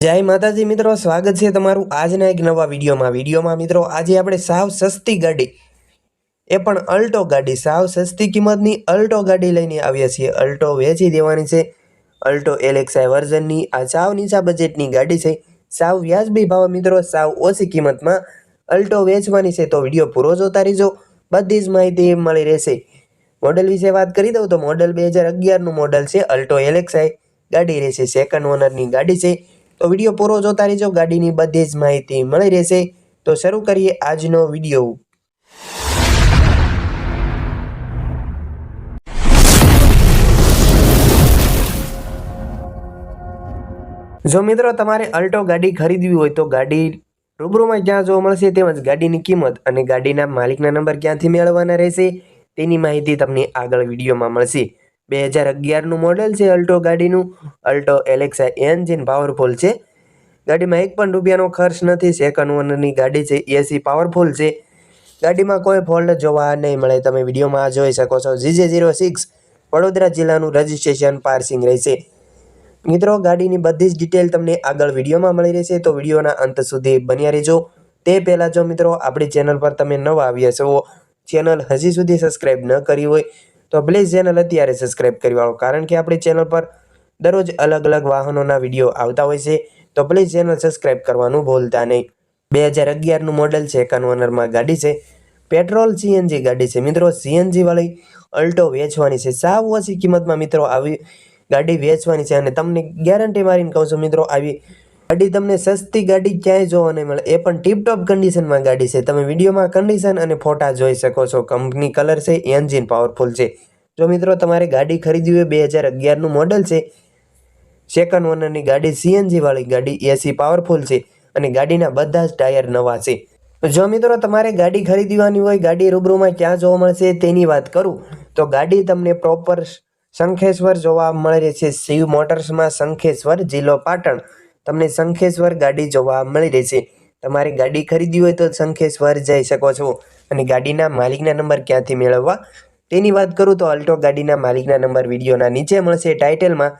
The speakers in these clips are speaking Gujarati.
જય માતાજી, મિત્રો. સ્વાગત છે તમારું આજના એક નવા વિડીયોમાં. વિડીયોમાં, મિત્રો, આજે આપણે સાવ સસ્તી ગાડી, એ પણ અલ્ટો ગાડી, સાવ સસ્તી કિંમતની અલ્ટો ગાડી લઈને આવ્યા છીએ. અલ્ટો વેચી દેવાની છે. અલ્ટો એલેક્સાઈ વર્ઝનની આ સાવ નીચા બજેટની ગાડી છે. સાવ વ્યાજબી ભાવ, મિત્રો, સાવ ઓછી કિંમતમાં અલ્ટો વેચવાની છે. તો વીડિયો પૂરો જોતા રહેજો. બધી જ માહિતી મળી રહેશે. મોડલ વિશે વાત કરી દઉં તો મોડલ બે હજાર અગિયારનું મોડલ છે. અલ્ટો એલેક્સાઈ ગાડી રહેશે. સેકન્ડ ઓનરની ગાડી છે. તો વીડિયો પૂરો જોતા રહેજો. ગાડીની બધી જ માહિતી મળી રહેશે. તો શરૂ કરીએ આજનો વીડિયો. જો મિત્રો તમારે અલ્ટો ગાડી ખરીદવી હોય તો ગાડી રૂબરૂમાં જ્યાં જોવા મળશે તેમજ ગાડીની કિંમત અને ગાડીના માલિકના નંબર ક્યાંથી મેળવવાના રહેશે તેની માહિતી તમને આગળ વિડીયોમાં મળશે. બે હજાર અગિયારનું મોડેલ છે અલ્ટો ગાડીનું. અલ્ટો એલેક્સા એન્જિન પાવરફુલ છે. ગાડીમાં એક પણ રૂપિયાનો ખર્ચ નથી સેકન્ડ ઓનરની ગાડી છે એસી પાવરફુલ છે. ગાડીમાં કોઈ ફોલ્ટ જોવા નહીં મળે, તમે વિડીયોમાં જોઈ શકો છો. જીજે ઝીરો સિક્સ વડોદરા જિલ્લાનું રજિસ્ટ્રેશન પાર્સિંગ રહેશે. મિત્રો, ગાડીની બધી જ ડિટેલ તમને આગળ વિડીયોમાં મળી રહેશે, તો વિડીયોના અંત સુધી બન્યા રહેજો. તે પહેલાં જો મિત્રો, આપણી ચેનલ પર તમે નવા આવ્યા છો ચેનલ હજી સુધી સબસ્ક્રાઈબ ન કરી હોય તો પ્લીઝ ચેનલ અત્યારે સબસ્ક્રાઈબ કરી વાળો, કારણ કે આપણી ચેનલ પર દરરોજ અલગ અલગ વાહનોના વીડિયો આવતા હોય છે. તો પ્લીઝ ચેનલ સબસ્ક્રાઈબ કરવાનું ભૂલતા નહીં. બે હજાર અગિયારનું મોડલ છે એકાવન ઓનરમાં ગાડી છે. પેટ્રોલ સીએનજી ગાડી છે. મિત્રો સીએનજીવાળી અલ્ટો વેચવાની છે. સાવ ઓછી કિંમતમાં મિત્રો આવી ગાડી વેચવાની છે અને તમને ગેરંટી મારીને કહું છું મિત્રો, આવી ગાડી તમને સસ્તી ગાડી ક્યાંય જોવા નહીં મળે. એ પણ ટીપટોપ કન્ડિશનમાં ગાડી છે. તમે વિડીયોમાં કન્ડિશન અને ફોટા જોઈ શકો છો. કંપની કલર છે એન્જિન પાવરફુલ છે. જો મિત્રો, તમારે ગાડી ખરીદવી હોય બે હજાર અગિયારનું મોડલ છે સેકન્ડ ઓનરની ગાડી સીએનજીવાળી ગાડી એસી પાવરફુલ છે અને ગાડીના બધા જ ટાયર નવા છે. જો મિત્રો, તમારે ગાડી ખરીદવાની હોય, ગાડી રૂબરૂમાં ક્યાં જોવા મળશે તેની વાત કરું. તો ગાડી તમને પ્રોપર શંખેશ્વર જોવા મળે છે શિવ મોટર્સમાં શંખેશ્વર, જિલ્લો પાટણ. તમને શંખેશ્વર ગાડી જોવા મળી રહેશે. તમારે ગાડી ખરીદવી હોય તો શંખેશ્વર જઈ શકો છો અને ગાડીના માલિકના નંબર ક્યાંથી મેળવવા? તેની વાત કરું તો અલ્ટો ગાડીના માલિકના નંબર વિડીયોના નીચે મળશે ટાઇટલમાં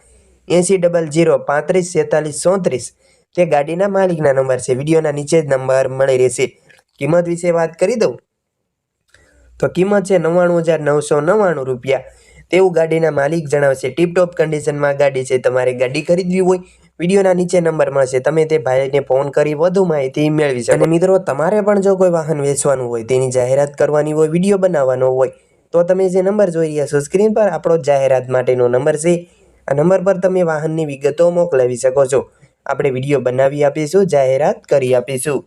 એંસી ડબલ જીરો પાંત્રીસ છેતાલીસ ચોત્રીસ. તે ગાડીના માલિકના નંબર છે, વિડીયોના નીચે જ નંબર મળી રહેશે. કિંમત વિશે વાત કરી દઉં? તો કિંમત છે નવ્વાણું હજાર નવસો નવ્વાણું રૂપિયા. તેવું ગાડીના માલિક જણાવશે, ટીપટોપ કન્ડિશનમાં ગાડી છે, તમારે ગાડી ખરીદવી હોય વિડીયોના નીચે નંબર મળશે. તમે તે ભાઈને ફોન કરી વધુ માહિતી મેળવી શકો. અને મિત્રો, તમારે પણ જો કોઈ વાહન વેચવાનું હોય, તેની જાહેરાત કરવાની હોય, વીડિયો બનાવવાનો હોય, તો તમે જે નંબર જોઈ રહ્યા છો, સ્ક્રીન પર આપણો જાહેરાત માટેનો નંબર છે. આ નંબર પર તમે વાહનની વિગતો મોકલાવી શકો છો. આપણે વીડિયો બનાવી આપીશું, જાહેરાત કરી આપીશું.